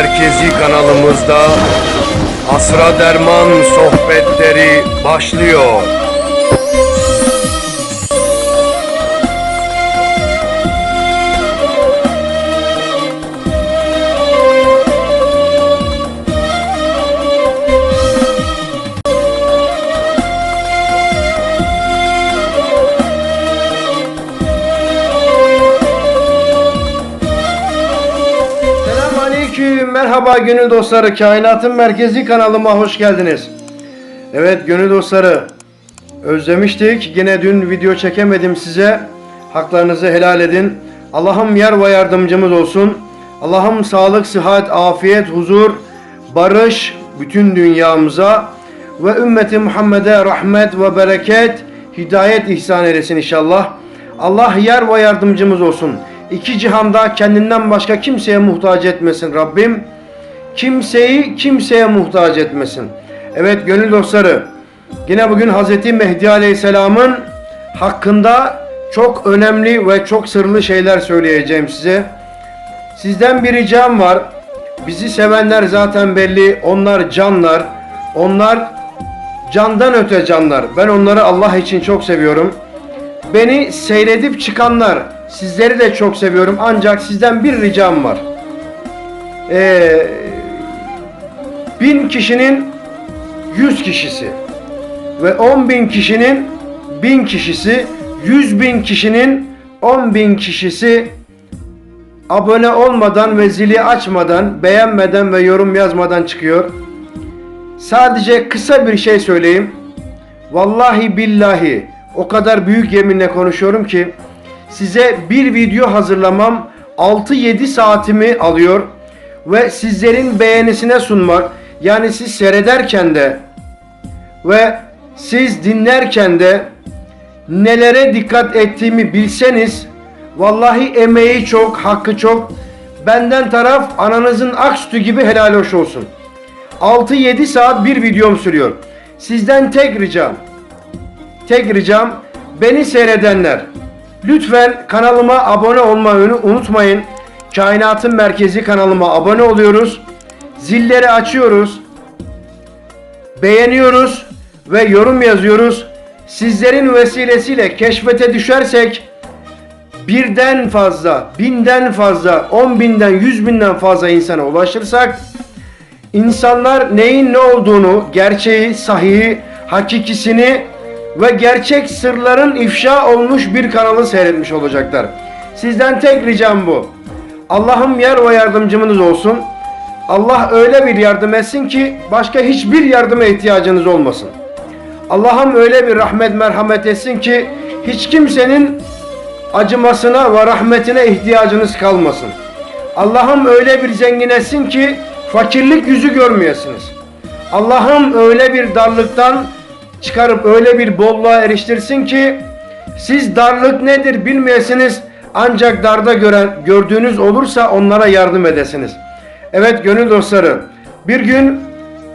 Merkezi kanalımızda Asra Derman sohbetleri başlıyor. Merhaba gönül dostları. Kainatın merkezi kanalıma hoş geldiniz. Evet gönül dostları. Özlemiştik. Yine dün video çekemedim size. Haklarınızı helal edin. Allah'ım yar ve yardımcımız olsun. Allah'ım sağlık, sıhhat, afiyet, huzur, barış bütün dünyamıza ve ümmeti Muhammed'e rahmet ve bereket, hidayet ihsan eylesin inşallah. Allah yar ve yardımcımız olsun. İki cihanda kendinden başka kimseye muhtaç etmesin Rabbim. Kimseyi kimseye muhtaç etmesin. Evet gönül dostları. Yine bugün Hz. Mehdi Aleyhisselam'ın hakkında çok önemli ve çok sırlı şeyler söyleyeceğim size. Sizden bir ricam var. Bizi sevenler zaten belli. Onlar canlar. Onlar candan öte canlar. Ben onları Allah için çok seviyorum. Beni seyredip çıkanlar, sizleri de çok seviyorum. Ancak sizden bir ricam var. Ee, bin kişinin yüz kişisi ve on bin kişinin bin kişisi, yüz bin kişinin on bin kişisi abone olmadan ve zili açmadan, beğenmeden ve yorum yazmadan çıkıyor. Sadece kısa bir şey söyleyeyim. Vallahi billahi o kadar büyük yeminle konuşuyorum ki size bir video hazırlamam 6-7 saatimi alıyor ve sizlerin beğenisine sunmak yani siz seyrederken de ve siz dinlerken de nelere dikkat ettiğimi bilseniz vallahi emeği çok, hakkı çok. Benden taraf ananızın ak sütü gibi helal hoş olsun. 6-7 saat bir videom sürüyor. Sizden tek ricam, tek ricam beni seyredenler lütfen kanalıma abone olmayı unutmayın. Kainatın Merkezi kanalıma abone oluyoruz. Zilleri açıyoruz. Beğeniyoruz ve yorum yazıyoruz. Sizlerin vesilesiyle keşfete düşersek birden fazla, binden fazla, on binden, yüz binden fazla insana ulaşırsak insanlar neyin ne olduğunu, gerçeği, sahihi, hakikisini ve gerçek sırların ifşa olmuş bir kanalı seyretmiş olacaklar. Sizden tek ricam bu. Allah'ım yar ve yardımcımız olsun. Allah öyle bir yardım etsin ki başka hiçbir yardıma ihtiyacınız olmasın. Allah'ım öyle bir rahmet merhamet etsin ki hiç kimsenin acımasına ve rahmetine ihtiyacınız kalmasın. Allah'ım öyle bir zengin etsin ki fakirlik yüzü görmeyesiniz. Allah'ım öyle bir darlıktan çıkarıp öyle bir bolluğa eriştirsin ki siz darlık nedir bilmeyesiniz ancak darda gören gördüğünüz olursa onlara yardım edesiniz. Evet gönül dostları bir gün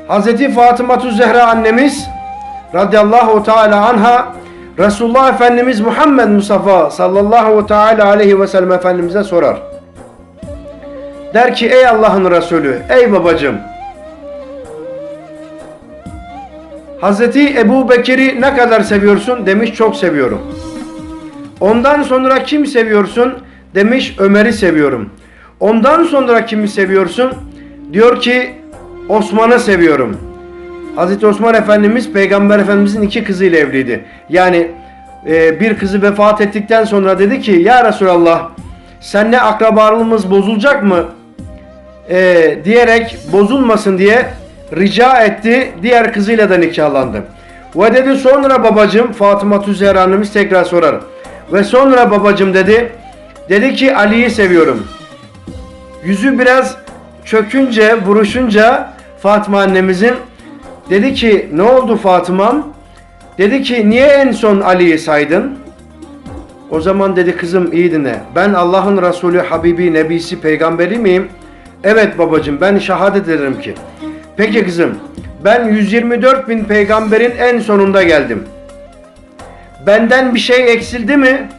Hz. Fatıma Zehra annemiz radıyallahu teala anha Resulullah Efendimiz Muhammed Mustafa sallallahu teala aleyhi ve sellem Efendimiz'e sorar. Der ki ey Allah'ın Resulü, ey babacım. Hazreti Ebu Bekir'i ne kadar seviyorsun? Demiş çok seviyorum. Ondan sonra kim seviyorsun? Demiş Ömer'i seviyorum. Ondan sonra kimi seviyorsun? Diyor ki Osman'ı seviyorum. Hazreti Osman Efendimiz Peygamber Efendimizin iki kızıyla evliydi. Yani e, bir kızı vefat ettikten sonra dedi ki Ya Resulallah senle akrabalığımız bozulacak mı? E, diyerek bozulmasın diye rica etti. Diğer kızıyla da nikahlandı. Ve dedi sonra babacım Fatıma Tüzehra annemiz tekrar sorar. Ve sonra babacım dedi. Dedi ki Ali'yi seviyorum. Yüzü biraz çökünce, buruşunca Fatıma annemizin dedi ki ne oldu Fatıma'm? Dedi ki niye en son Ali'yi saydın? O zaman dedi kızım iyi dinle. Ben Allah'ın Resulü, Habibi, Nebisi, Peygamberi miyim? Evet babacım ben şehadet ederim ki. Peki kızım ben 124 bin peygamberin en sonunda geldim. Benden bir şey eksildi mi?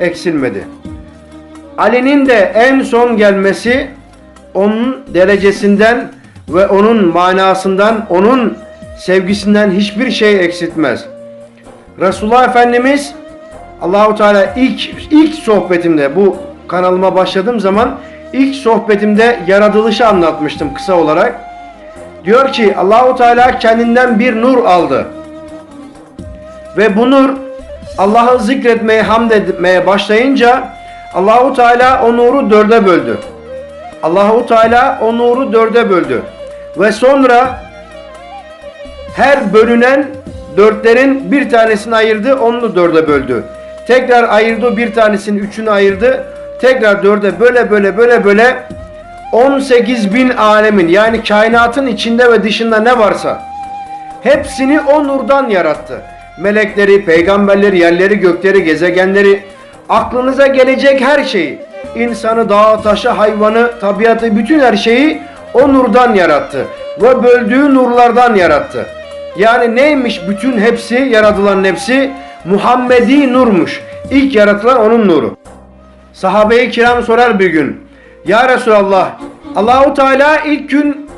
Eksilmedi. Ali'nin de en son gelmesi onun derecesinden ve onun manasından, onun sevgisinden hiçbir şey eksiltmez. Resulullah Efendimiz Allahu Teala ilk ilk sohbetimde bu kanalıma başladığım zaman ilk sohbetimde yaratılışı anlatmıştım kısa olarak. Diyor ki Allahu Teala kendinden bir nur aldı. Ve bu nur Allah'ı zikretmeye, hamd etmeye başlayınca Allahu Teala o nuru dörde böldü. Allahu Teala o nuru dörde böldü. Ve sonra her bölünen dörtlerin bir tanesini ayırdı, onu dörde böldü. Tekrar ayırdı, bir tanesini üçünü ayırdı. Tekrar dörde böyle böyle böyle böyle 18 bin alemin yani kainatın içinde ve dışında ne varsa hepsini o nurdan yarattı. Melekleri, peygamberleri, yerleri, gökleri, gezegenleri, aklınıza gelecek her şeyi, insanı, dağı, taşı, hayvanı, tabiatı, bütün her şeyi o nurdan yarattı. Ve böldüğü nurlardan yarattı. Yani neymiş bütün hepsi, yaratılan hepsi? Muhammedi nurmuş. İlk yaratılan onun nuru. Sahabe-i kiram sorar bir gün. Ya Resulallah, Allahu Teala ilk gün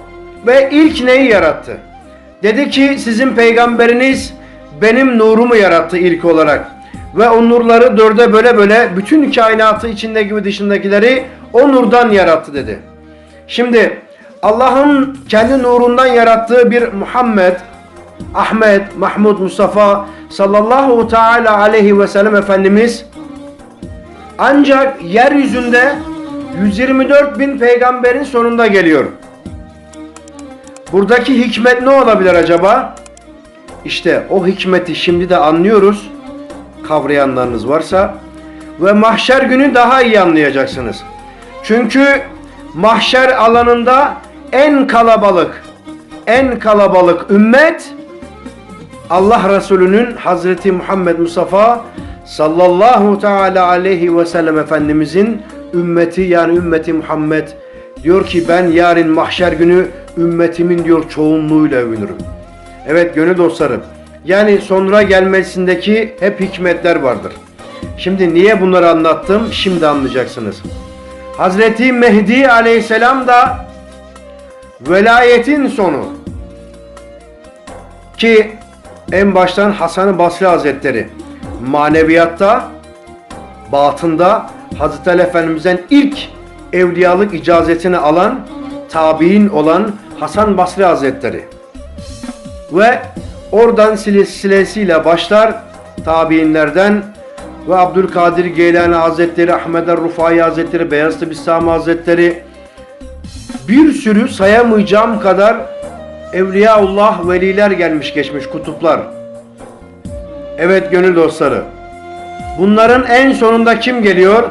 ve ilk neyi yarattı? Dedi ki sizin peygamberiniz benim nurumu yarattı ilk olarak. Ve o nurları dörde böyle böyle bütün kainatı içindeki ve dışındakileri o nurdan yarattı dedi. Şimdi Allah'ın kendi nurundan yarattığı bir Muhammed, Ahmet, Mahmud, Mustafa sallallahu teala aleyhi ve sellem Efendimiz ancak yeryüzünde 124 bin peygamberin sonunda geliyor. Buradaki hikmet ne olabilir acaba? İşte o hikmeti şimdi de anlıyoruz. Kavrayanlarınız varsa ve mahşer günü daha iyi anlayacaksınız. Çünkü mahşer alanında en kalabalık en kalabalık ümmet Allah Resulü'nün Hazreti Muhammed Mustafa sallallahu teala aleyhi ve sellem Efendimizin ümmeti yani ümmeti Muhammed diyor ki ben yarın mahşer günü ümmetimin diyor çoğunluğuyla övünürüm. Evet gönül dostlarım yani sonra gelmesindeki hep hikmetler vardır. Şimdi niye bunları anlattım şimdi anlayacaksınız. Hazreti Mehdi aleyhisselam da velayetin sonu ki en baştan Hasan-ı Basri Hazretleri maneviyatta, batında Hazreti Ali Efendimiz'den ilk evliyalık icazetini alan, tabi'in olan Hasan Basri Hazretleri. Ve oradan silsilesiyle başlar tabi'inlerden ve Abdülkadir Geylani Hazretleri, Ahmed Er-Rufai Hazretleri, Beyazıt Bistami Hazretleri bir sürü sayamayacağım kadar Evliyaullah veliler gelmiş geçmiş kutuplar. Evet gönül dostları. Bunların en sonunda kim geliyor?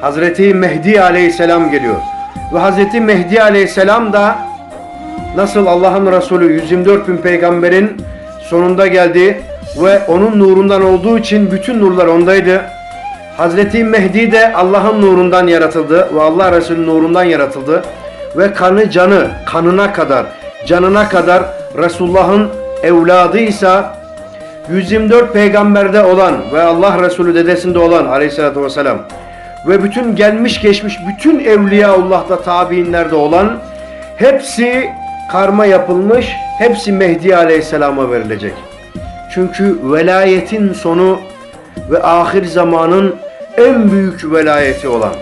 Hazreti Mehdi aleyhisselam geliyor. Ve Hazreti Mehdi aleyhisselam da nasıl Allah'ın Resulü 124 bin peygamberin sonunda geldi ve onun nurundan olduğu için bütün nurlar ondaydı. Hazreti Mehdi de Allah'ın nurundan yaratıldı ve Allah Resulü'nün nurundan yaratıldı ve kanı canı kanına kadar canına kadar Resulullah'ın evladıysa 124 peygamberde olan ve Allah Resulü dedesinde olan aleyhissalatü vesselam ve bütün gelmiş geçmiş bütün Evliyaullah'ta tabiinlerde olan hepsi karma yapılmış hepsi Mehdi aleyhisselama verilecek. Çünkü velayetin sonu ve ahir zamanın en büyük velayeti olan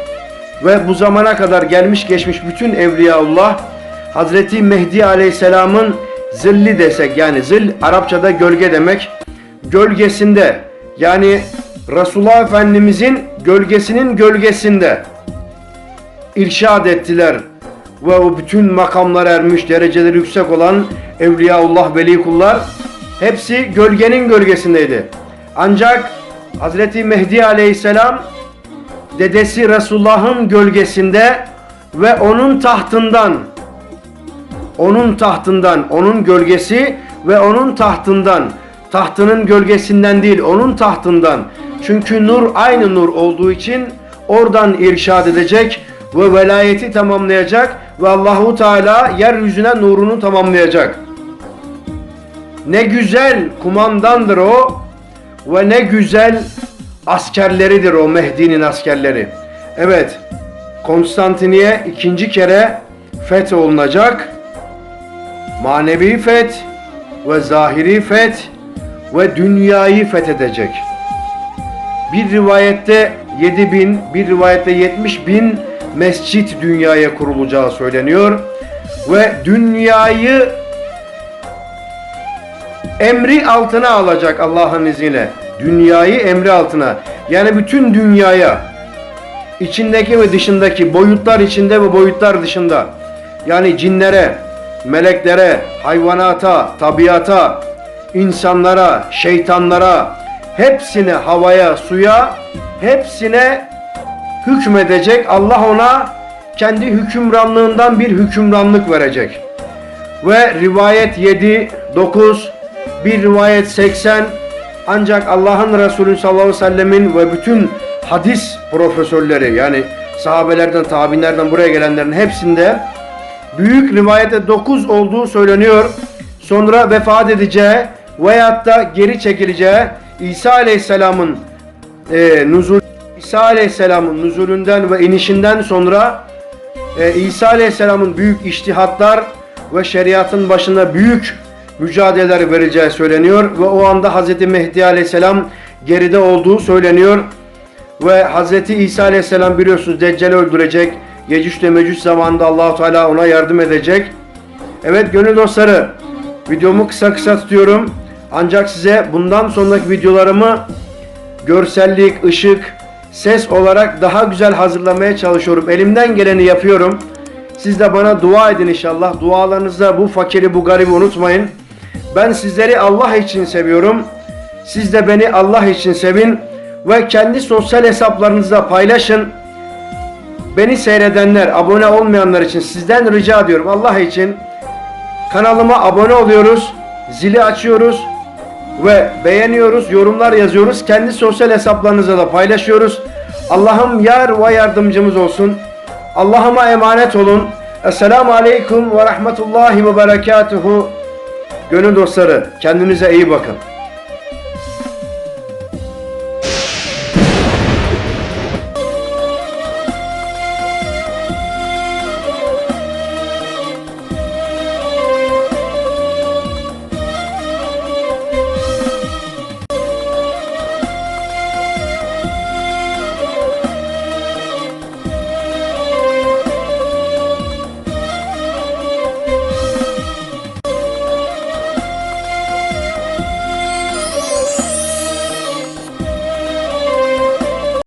ve bu zamana kadar gelmiş geçmiş bütün Evliyaullah Hazreti Mehdi Aleyhisselam'ın zilli desek yani zil Arapçada gölge demek gölgesinde yani Resulullah Efendimizin gölgesinin gölgesinde irşad ettiler ve o bütün makamlar ermiş dereceleri yüksek olan Evliyaullah veli kullar hepsi gölgenin gölgesindeydi. Ancak Hazreti Mehdi Aleyhisselam dedesi Resulullah'ın gölgesinde ve onun tahtından onun tahtından, onun gölgesi ve onun tahtından, tahtının gölgesinden değil, onun tahtından. Çünkü nur aynı nur olduğu için oradan irşad edecek ve velayeti tamamlayacak ve Allahu Teala yeryüzüne nurunu tamamlayacak. Ne güzel kumandandır o ve ne güzel askerleridir o Mehdi'nin askerleri. Evet. Konstantiniye ikinci kere fetholunacak. Manevi feth ve zahiri feth ve dünyayı fethedecek. Bir rivayette 7 bin, bir rivayette 70 bin mescit dünyaya kurulacağı söyleniyor. Ve dünyayı emri altına alacak Allah'ın izniyle. Dünyayı emri altına. Yani bütün dünyaya içindeki ve dışındaki boyutlar içinde ve boyutlar dışında. Yani cinlere, meleklere, hayvanata, tabiata, insanlara, şeytanlara, hepsine havaya, suya, hepsine hükmedecek. Allah ona kendi hükümranlığından bir hükümranlık verecek. Ve rivayet 7, 9, bir rivayet 80 ancak Allah'ın Resulü sallallahu aleyhi ve sellemin ve bütün hadis profesörleri yani sahabelerden, tabinerden buraya gelenlerin hepsinde büyük rivayette 9 olduğu söyleniyor. Sonra vefat edeceği veyahut da geri çekileceği İsa Aleyhisselam'ın e, nuzul İsa Aleyhisselam'ın nuzulünden ve inişinden sonra e, İsa Aleyhisselam'ın büyük iştihatlar ve şeriatın başında büyük mücadeleler vereceği söyleniyor ve o anda Hz. Mehdi Aleyhisselam geride olduğu söyleniyor ve Hz. İsa Aleyhisselam biliyorsunuz Deccal'i öldürecek. Yecüc ve Mecüc zamanında Allahu Teala ona yardım edecek. Evet gönül dostları videomu kısa kısa tutuyorum. Ancak size bundan sonraki videolarımı görsellik, ışık, ses olarak daha güzel hazırlamaya çalışıyorum. Elimden geleni yapıyorum. Siz de bana dua edin inşallah. Dualarınızda bu fakiri, bu garibi unutmayın. Ben sizleri Allah için seviyorum. Siz de beni Allah için sevin ve kendi sosyal hesaplarınızda paylaşın. Beni seyredenler, abone olmayanlar için sizden rica ediyorum Allah için kanalıma abone oluyoruz, zili açıyoruz ve beğeniyoruz, yorumlar yazıyoruz. Kendi sosyal hesaplarınızda da paylaşıyoruz. Allah'ım yar ve yardımcımız olsun. Allah'ıma emanet olun. Esselamu Aleyküm ve Rahmetullahi ve Berekatuhu. Gönül dostları kendinize iyi bakın.